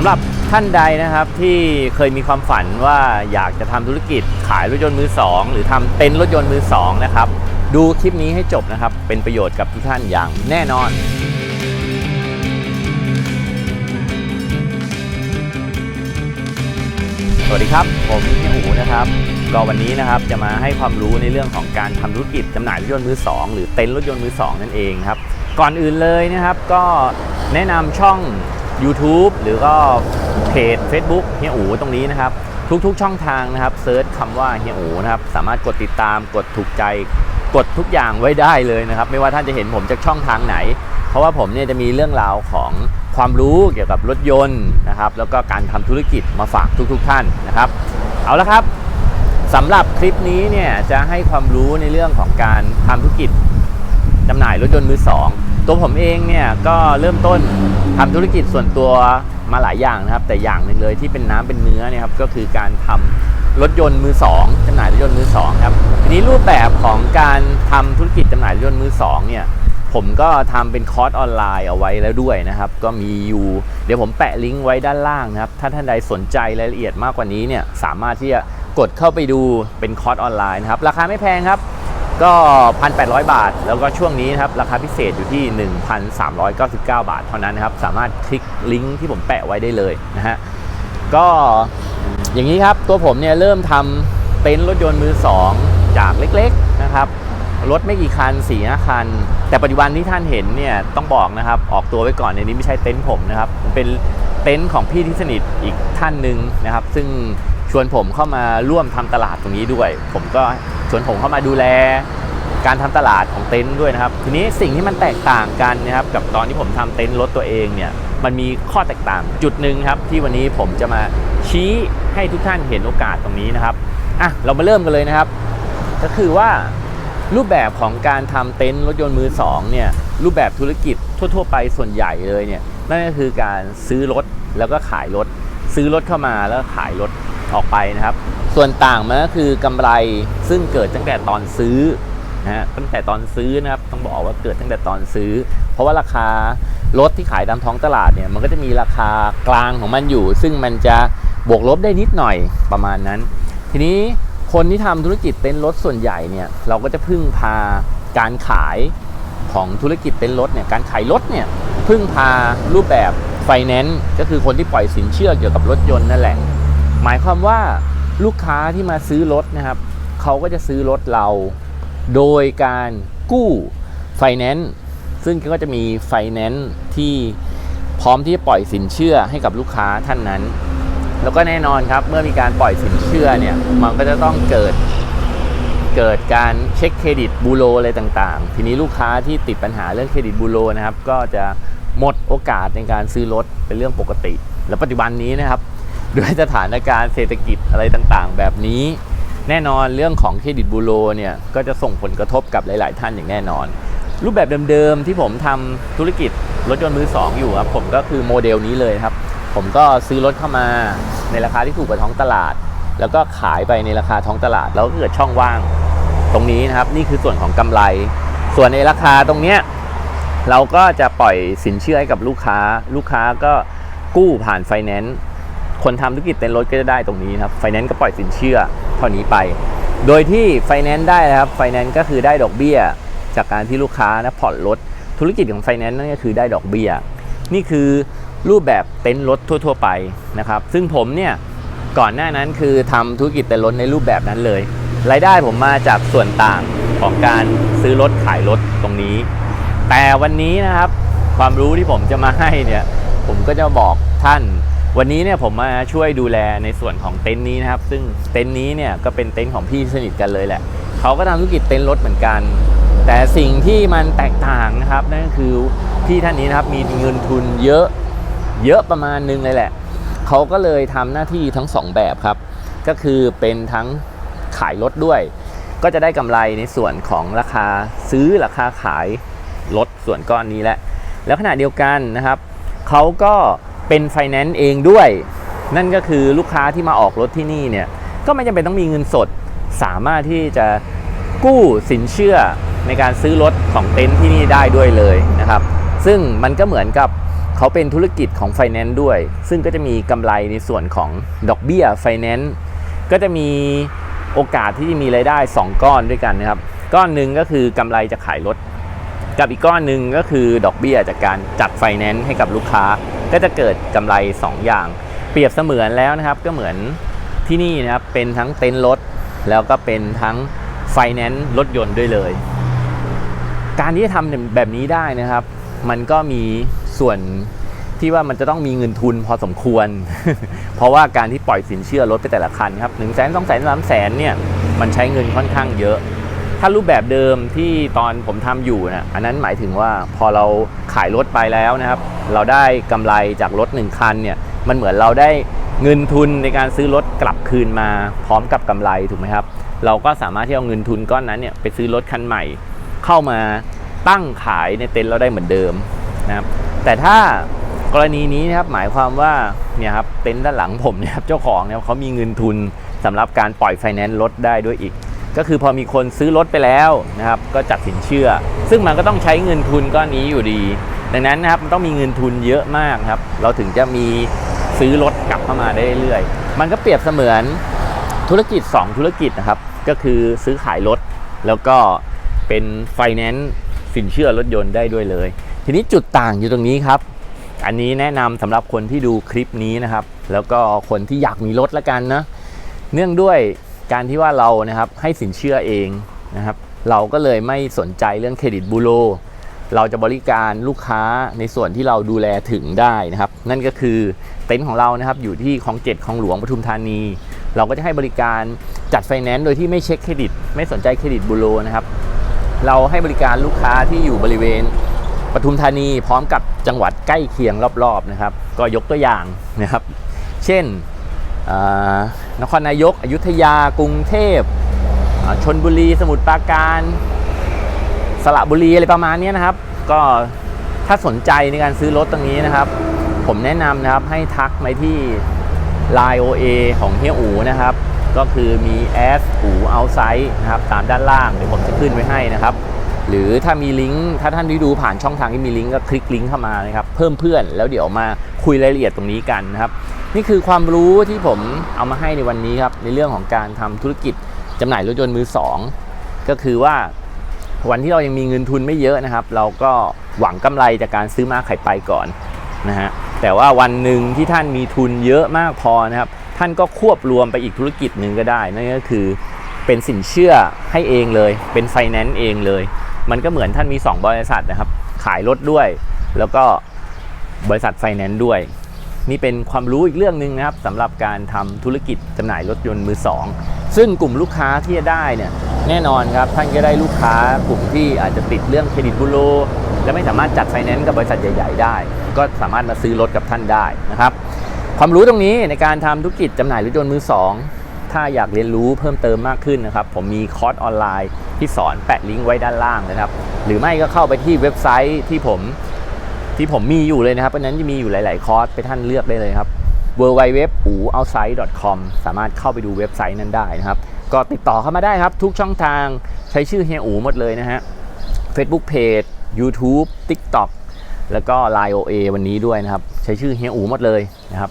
ำหรับท่านใดนะครับที่เคยมีความฝันว่าอยากจะทำธุรกิจขายรถยนต์มือสองหรือทำเต็นท์รถยนต์มือสองนะครับ ดูคลิปนี้ให้จบนะครับ เป็นประโยชน์กับทุกท่านอย่างแน่นอนสวัสดีครับ ผมเฮียอูนะครับ ก็วันนี้นะครับจะมาให้ความรู้ในเรื่องของการทำธุรกิจจำหน่ายรถยนต์มือสองหรือเต็นท์รถยนต์มือสองนั่นเองครับ ก่อนอื่นเลยนะครับก็แนะนำช่อง YouTube หรือก็เพจ Facebook เฮียอูตรงนี้นะครับ ทุกๆช่องทางนะครับเซิร์ชคำว่าเฮียอูนะครับสามารถกดติดตามกดถูกใจกดทุกอย่างไว้ได้เลยนะครับ ไม่ว่าท่านจะเห็นผมจากช่องทางไหน เพราะว่าผมเนี่ยจะมีเรื่องราวของความรู้เกี่ยวกับรถยนต์นะครับ แล้วก็การทำธุรกิจมาฝากทุกๆท่านนะครับ เอาละครับสำหรับคลิปนี้เนี่ยจะให้ความรู้ในเรื่องของการทำธุรกิจจำหน่ายรถยนต์มือสองตัวผมเองเนี่ยก็เริ่มต้น ทำธุรกิจส่วนตัวมาหลายอย่างนะครับ แต่อย่างหนึ่งเลยที่เป็นน้ำเป็นเนื้อเนี่ยครับก็คือการทำรถยนต์มือสองจำหน่ายรถยนต์มือสองครับทีนี้รูปแบบของการทำธุรกิจจำหน่ายรถยนต์มือสองเนี่ยผมก็ทำเป็นคอร์สออนไลน์เอาไว้แล้วด้วยนะครับ ก็มีอยู่ เดี๋ยวผมแปะลิงก์ไว้ด้านล่างนะครับ ถ้าท่านใดสนใจรายละเอียดมากกว่านี้เนี่ยสามารถที่จะกดเข้าไปดูเป็นคอร์สออนไลน์นะครับ ราคาไม่แพงครับ ก็ 1,800 บาท แล้วก็ช่วงนี้นะครับ ราคาพิเศษอยู่ที่ 1,399 บาท เท่านั้นนะครับ สามารถคลิกลิงก์ที่ผมแปะไว้ได้เลยนะฮะ ก็อย่างนี้ครับ ตัวผมเนี่ยเริ่มทำเต็นท์รถยนต์มือสองจากเล็กๆนะครับ รถไม่กี่คันสี่ห้าคัน แต่ปัจจุบันที่ท่านเห็นเนี่ยต้องบอกนะครับ ออกตัวไว้ก่อนในนี้ไม่ใช่เต็นท์ผมนะครับ เป็นเต็นท์ของพี่ที่สนิทอีกท่านหนึ่งนะครับ ซึ่งชวนผมเข้ามาร่วมทำตลาดตรงนี้ด้วย ผมก็ ชวนผมเข้ามาดูแลการทำตลาดของเต็นท์ด้วยนะครับ ทีนี้สิ่งที่มันแตกต่างกันนะครับกับตอนที่ผมทำเต็นท์รถตัวเองเนี่ยมันมีข้อแตกต่างจุดหนึ่งครับ ที่วันนี้ผมจะมาชี้ให้ทุกท่านเห็นโอกาสตรงนี้นะครับอะเรามาเริ่มกันเลยนะครับ ก็คือว่ารูปแบบของการทำเต็นท์รถยนต์มือสองเนี่ยรูปแบบธุรกิจทั่ว ๆ ไปส่วนใหญ่เลยเนี่ยนั่นก็คือการซื้อรถแล้วก็ขายรถ ซื้อรถเข้ามาแล้วขายรถออกไปนะครับ ส่วนต่างมันก็คือกำไรซึ่งเกิดตั้งแต่ตอนซื้อนะฮะตั้งแต่ตอนซื้อนะครับต้องบอกว่าเกิดตั้งแต่ตอนซื้อ เพราะว่าราคารถที่ขายตามท้องตลาดเนี่ยมันก็จะมีราคากลางของมันอยู่ ซึ่งมันจะบวกลบได้นิดหน่อยประมาณนั้น ทีนี้คนที่ทำธุรกิจเต็นท์รถส่วนใหญ่เนี่ยเราก็จะพึ่งพาการขายของธุรกิจเต็นท์รถเนี่ยการขายรถเนี่ยพึ่งพารูปแบบไฟแนนซ์ก็คือคนที่ปล่อยสินเชื่อเกี่ยวกับรถยนต์นั่นแหละ หมายความว่า ลูกค้าที่มาซื้อรถนะครับ เขาก็จะซื้อรถเรา โดยการกู้ไฟแนนซ์ซึ่งก็จะมีไฟแนนซ์ที่พร้อมที่จะปล่อยสินเชื่อให้กับลูกค้าท่านนั้น แล้วก็แน่นอนครับเมื่อมีการปล่อยสินเชื่อเนี่ยมันก็จะต้องเกิดเกิดการเช็คเครดิตบูโรอะไรต่างๆ ทีนี้ลูกค้าที่ติดปัญหาเรื่องเครดิตบูโรนะครับ ก็จะหมดโอกาสในการซื้อรถเป็นเรื่องปกติ แล้วปัจจุบันนี้นะครับ ด้วยสถานการณ์เศรษฐกิจอะไรต่างๆ แบบนี้ แน่นอนเรื่องของเครดิตบูโรเนี่ยก็จะส่งผลกระทบกับหลาย ๆ ท่านอย่างแน่นอน รูปแบบเดิมๆที่ผมทำธุรกิจรถยนต์มือสองอยู่ครับผมก็คือโมเดลนี้เลยครับ ผมก็ซื้อรถเข้ามาในราคาที่ถูกกว่าท้องตลาด แล้วก็ขายไปในราคาท้องตลาด แล้วก็เกิดช่องว่าง ตรงนี้นะครับนี่คือส่วนของกำไร ส่วนในราคาตรงเนี้ยเราก็จะปล่อยสินเชื่อให้กับลูกค้า ลูกค้าก็กู้ผ่านไฟแนนซ์ คนทำธุรกิจเต็นท์รถก็จะได้ตรงนี้นะครับไฟแนนซ์ก็ปล่อยสินเชื่อเท่านี้ไป โดยที่ไฟแนนซ์ได้นะครับไฟแนนซ์ก็คือได้ดอกเบี้ย จากการที่ลูกค้านะผ่อนรถธุรกิจของไฟแนนซ์นั่นก็คือได้ดอกเบี้ย นี่คือรูปแบบเต็นท์รถทั่ว ๆ ไปนะครับ ซึ่งผมเนี่ยก่อนหน้านั้นคือทำธุรกิจเต็นท์รถในรูปแบบนั้นเลย รายได้ผมมาจากส่วนต่างของการซื้อรถขายรถตรงนี้ แต่วันนี้นะครับความรู้ที่ผมจะมาให้เนี่ยผมก็จะบอกท่าน วันนี้เนี่ยผมมาช่วยดูแลในส่วนของเต็นท์นี้นะครับ ซึ่งเต็นท์นี้เนี่ยก็เป็นเต็นท์ของพี่สนิทกันเลยแหละเขาก็ทำธุรกิจเต็นท์รถเหมือนกัน แต่สิ่งที่มันแตกต่างนะครับนั่นก็คือพี่ท่านนี้นะครับมีเงินทุนเยอะเยอะประมาณนึงเลยแหละเขาก็เลยทำหน้าที่ทั้งสองแบบครับ ก็คือเป็นทั้งขายรถด้วย ก็จะได้กำไรในส่วนของราคาซื้อราคาขายรถส่วนก้อนนี้แหละ แล้วขณะเดียวกันนะครับเขาก็ เป็นไฟแนนซ์เองด้วย นั่นก็คือลูกค้าที่มาออกรถที่นี่เนี่ยก็ไม่จำเป็นต้องมีเงินสด สามารถที่จะกู้สินเชื่อในการซื้อรถของเต็นท์ที่นี่ได้ด้วยเลยนะครับ ซึ่งมันก็เหมือนกับเขาเป็นธุรกิจของไฟแนนซ์ด้วย ซึ่งก็จะมีกำไรในส่วนของดอกเบี้ยไฟแนนซ์ก็จะมีโอกาสที่จะมีรายได้ 2 ก้อนด้วยกันนะครับ ก้อนหนึ่งก็คือกำไรจะขายรถ กับอีกก้อนหนึ่งก็คือดอกเบี้ยจากการจัดไฟแนนซ์ให้กับลูกค้า ก็จะเกิดกำไร 2 อย่าง เปรียบเสมือนแล้วนะครับ ก็เหมือนที่นี่นะครับเป็นทั้งเต็นท์รถ แล้วก็เป็นทั้งไฟแนนซ์รถยนต์ด้วยเลย การที่จะทำแบบนี้ได้นะครับ มันก็มีส่วนที่ว่ามันจะต้องมีเงินทุนพอสมควร เพราะว่าการที่ปล่อยสินเชื่อรถไปแต่ละคันครับหนึ่งแสนสองแสนสามแสนเนี่ย มันใช้เงินค่อนข้างเยอะ ถ้ารูปแบบเดิมที่ตอนผมทำอยู่นะอันนั้นหมายถึงว่าพอเราขายรถไปแล้วนะครับ เราได้กำไรจากรถหนึ่งคันเนี่ยมันเหมือนเราได้เงินทุนในการซื้อรถกลับคืนมาพร้อมกับกำไรถูกไหมครับ เราก็สามารถที่เอาเงินทุนก้อนนั้นเนี่ยไปซื้อรถคันใหม่ เข้ามาตั้งขายในเต็นท์เราได้เหมือนเดิมนะครับ แต่ถ้ากรณีนี้นะครับหมายความว่าเนี่ยครับเต็นท์ด้านหลังผมเนี่ยครับเจ้าของเนี่ยเขามีเงินทุนสำหรับการปล่อยไฟแนนซ์รถได้ด้วยอีก ก็คือพอมีคนซื้อรถไปแล้วนะครับก็จัดสินเชื่อ ซึ่งมันก็ต้องใช้เงินทุนก้อนนี้อยู่ดี ดังนั้นนะครับมันต้องมีเงินทุนเยอะมากครับ เราถึงจะมีซื้อรถกลับเข้ามาได้เรื่อยๆมันก็เปรียบเสมือนธุรกิจ 2 ธุรกิจนะครับ ก็คือซื้อขายรถ แล้วก็เป็นไฟแนนซ์สินเชื่อรถยนต์ได้ด้วยเลย ทีนี้จุดต่างอยู่ตรงนี้ครับ อันนี้แนะนำสำหรับคนที่ดูคลิปนี้นะครับ แล้วก็คนที่อยากมีรถละกันนะเนื่องด้วย การที่ว่าเรานะครับให้สินเชื่อเองนะครับ เราก็เลยไม่สนใจเรื่องเครดิตบูโรเราจะบริการลูกค้าในส่วนที่เราดูแลถึงได้นะครับ นั่นก็คือเต็นท์ของเรานะครับอยู่ที่คลองเจ็ดคลองหลวงปทุมธานี เราก็จะให้บริการจัดไฟแนนซ์โดยที่ไม่เช็คเครดิต ไม่สนใจเครดิตบูโรนะครับ เราให้บริการลูกค้าที่อยู่บริเวณปทุมธานีพร้อมกับจังหวัดใกล้เคียงรอบๆนะครับ ก็ยกตัวอย่างนะครับ เช่น นครนายก อยุธยา กรุงเทพชนบุรี สมุทรปราการ สระบุรีอะไรประมาณนี้นะครับ ก็ถ้าสนใจในการซื้อรถตรงนี้นะครับ ผมแนะนำนะครับให้ทักไปที่ Line OA ของเฮียอูนะครับ ก็คือมีแอสอูเอาไซต์นะครับตามด้านล่างเดี๋ยวผมจะขึ้นไว้ให้นะครับ หรือถ้ามีลิงก์ถ้าท่านที่ดูผ่านช่องทางที่มีลิงก์ก็คลิกลิงก์เข้ามานะครับ เพิ่มเพื่อนแล้วเดี๋ยวมาคุยรายละเอียดตรงนี้กันนะครับ นี่คือความรู้ที่ผมเอามาให้ในวันนี้ครับ ในเรื่องของการทำธุรกิจจำหน่ายรถยนต์มือสองก็คือว่าวันที่เรายังมีเงินทุนไม่เยอะนะครับ เราก็หวังกำไรจากการซื้อมาขายไปก่อนนะฮะแต่ว่าวันหนึ่งที่ท่านมีทุนเยอะมากพอนะครับ ท่านก็ควบรวมไปอีกธุรกิจหนึ่งก็ได้นั่นก็คือเป็นสินเชื่อให้เองเลย เป็นไฟแนนซ์เองเลย มันก็เหมือนท่านมี 2 บริษัทนะครับ ขายรถด้วย แล้วก็บริษัทไฟแนนซ์ด้วย นี่เป็นความรู้อีกเรื่องหนึ่งนะครับสำหรับการทำธุรกิจจำหน่ายรถยนต์มือสองซึ่งกลุ่มลูกค้าที่จะได้เนี่ยแน่นอนครับท่านก็ได้ลูกค้ากลุ่มที่อาจจะติดเรื่องเครดิตบูโรและไม่สามารถจัดไฟแนนซ์กับบริษัทใหญ่ ๆ ได้ ก็สามารถมาซื้อรถกับท่านได้นะครับความรู้ตรงนี้ในการทำธุรกิจจำหน่ายรถยนต์มือสองถ้าอยากเรียนรู้เพิ่มเติมมากขึ้นนะครับ ผมมีคอร์สออนไลน์ที่สอนแปะลิงก์ไว้ด้านล่างนะครับ หรือไม่ก็เข้าไปที่เว็บไซต์ที่ผม ที่ผมมีอยู่เลยนะครับเพราะนั้นจะมีอยู่หลาย ๆ คอร์สไปท่านเลือกได้เลยครับ w w w u o u t s i d e c o m สามารถเข้าไปดูเว็บไซต์นั้นได้นะครับ ก็ติดต่อเข้ามาได้ครับ ทุกช่องทางใช้ชื่อเฮียอูหมดเลยนะฮะ Facebook Page YouTube TikTok แล้วก็ Line OA วันนี้ด้วยนะครับ ใช้ชื่อเฮียอูหมดเลยนะครับ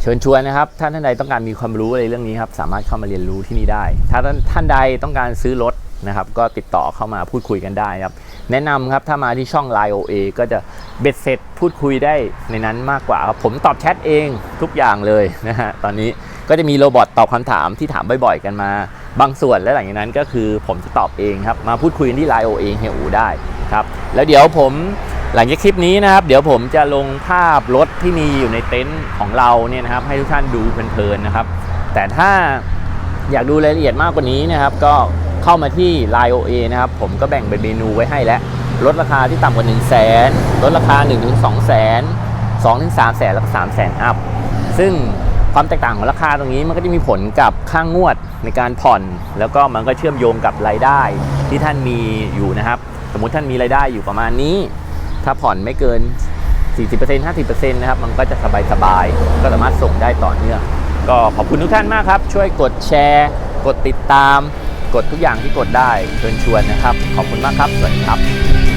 เชิญชวนนะครับท่านท่านใดต้องการมีความรู้อะไรเรื่องนี้ครับสามารถเข้ามาเรียนรู้ที่นี่ได้ ถ้าท่านใดต้องการซื้อรถนะครับ ก็ติดต่อเข้ามาพูดคุยกันได้ครับ แนะนำครับถ้ามาที่ช่อง Line OA ก็จะเบ็ดเสร็จพูดคุยได้ในนั้นมากกว่าครับผมตอบแชทเองทุกอย่างเลยนะฮะตอนนี้ก็จะมีโรบอทตอบคำถามที่ถามบ่อยๆ กันมา บางส่วนและหลังจากนั้นก็คือผมจะตอบเองครับ มาพูดคุยกันที่ Line OA เฮียอูได้ครับแล้วเดี๋ยวผมหลังจากคลิปนี้นะครับ เดี๋ยวผมจะลงภาพรถที่มีอยู่ในเต็นท์ของเราเนี่ยนะครับ ให้ทุกท่านดูเพลินๆนะครับ แต่ถ้าอยากดูรายละเอียดมากกว่านี้นะครับ ก็ เข้ามาที่ Line OA นะครับ ผมก็แบ่งเป็นเมนูไว้ให้แล้วลดราคาที่ต่ำกว่า 1 0 0 0 0แสนลดราคา 1 2 0 0 0 0 2 3 0 0 0 0แล้วก็3 0 0 0 0อัพ ซึ่งความแตกต่างของราคาตรงนี้มันก็จะมีผลกับค่างงวดในการผ่อน แล้วก็มันก็เชื่อมโยงกับรายได้ที่ท่านมีอยู่นะครับ สมมุติท่านมีรายได้อยู่ประมาณนี้ ถ้าผ่อนไม่เกิน 40% 50%นะครับ มันก็จะสบายๆ ก็สามารถส่งได้ต่อเนื่อง ก็ขอบคุณทุกท่านมากครับ ช่วยกดแชร์ กดติดตาม กดทุกอย่างที่กดได้เชิญชวนนะครับ ขอบคุณมากครับ สวัสดีครับ